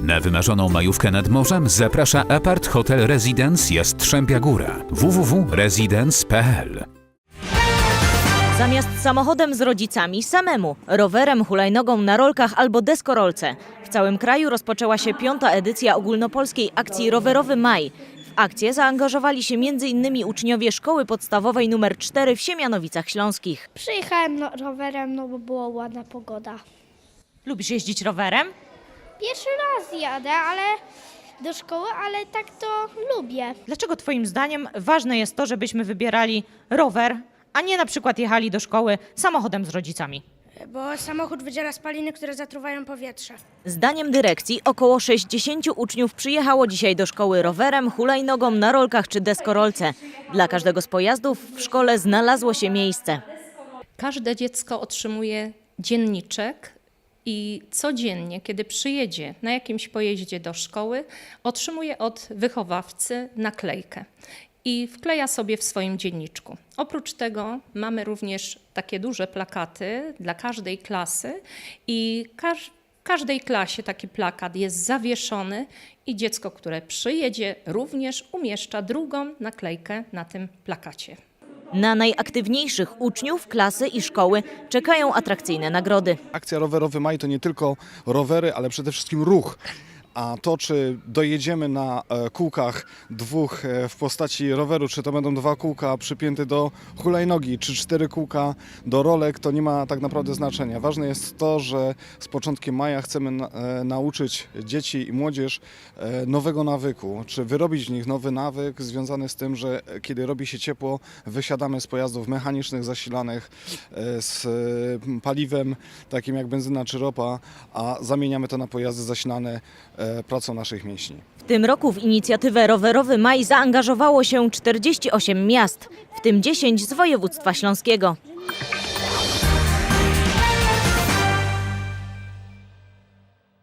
Na wymarzoną majówkę nad morzem zaprasza Apart Hotel Residence Jastrzębia Góra www.residence.pl Zamiast samochodem z rodzicami, samemu, rowerem, hulajnogą na rolkach albo deskorolce. W całym kraju rozpoczęła się piąta edycja ogólnopolskiej akcji Rowerowy Maj. W akcję zaangażowali się m.in. uczniowie szkoły podstawowej nr 4 w Siemianowicach Śląskich. Przyjechałem no, rowerem, no bo była ładna pogoda. Lubisz jeździć rowerem? Pierwszy raz jadę, ale do szkoły, ale tak to lubię. Dlaczego Twoim zdaniem ważne jest to, żebyśmy wybierali rower, a nie na przykład jechali do szkoły samochodem z rodzicami? Bo samochód wydziela spaliny, które zatruwają powietrze. Zdaniem dyrekcji około 60 uczniów przyjechało dzisiaj do szkoły rowerem, hulajnogą, na rolkach czy deskorolce. Dla każdego z pojazdów w szkole znalazło się miejsce. Każde dziecko otrzymuje dzienniczek i codziennie, kiedy przyjedzie na jakimś pojeździe do szkoły, otrzymuje od wychowawcy naklejkę i wkleja sobie w swoim dzienniczku. Oprócz tego mamy również takie duże plakaty dla każdej klasy i każ- w każdej klasie taki plakat jest zawieszony i dziecko, które przyjedzie, również umieszcza drugą naklejkę na tym plakacie. Na najaktywniejszych uczniów, klasy i szkoły czekają atrakcyjne nagrody. Akcja Rowerowy Maj to nie tylko rowery, ale przede wszystkim ruch. A to, czy dojedziemy na e, kółkach dwóch e, w postaci roweru, czy to będą dwa kółka przypięte do hulajnogi, czy cztery kółka do rolek, to nie ma tak naprawdę znaczenia. Ważne jest to, że z początkiem maja chcemy e, nauczyć dzieci i młodzież nowego nawyku, czy wyrobić w nich nowy nawyk związany z tym, że kiedy robi się ciepło, wysiadamy z pojazdów mechanicznych zasilanych z paliwem takim jak benzyna czy ropa, a zamieniamy to na pojazdy zasilane pracą naszych mięśni. W tym roku w inicjatywę Rowerowy Maj zaangażowało się 48 miast, w tym 10 z województwa śląskiego.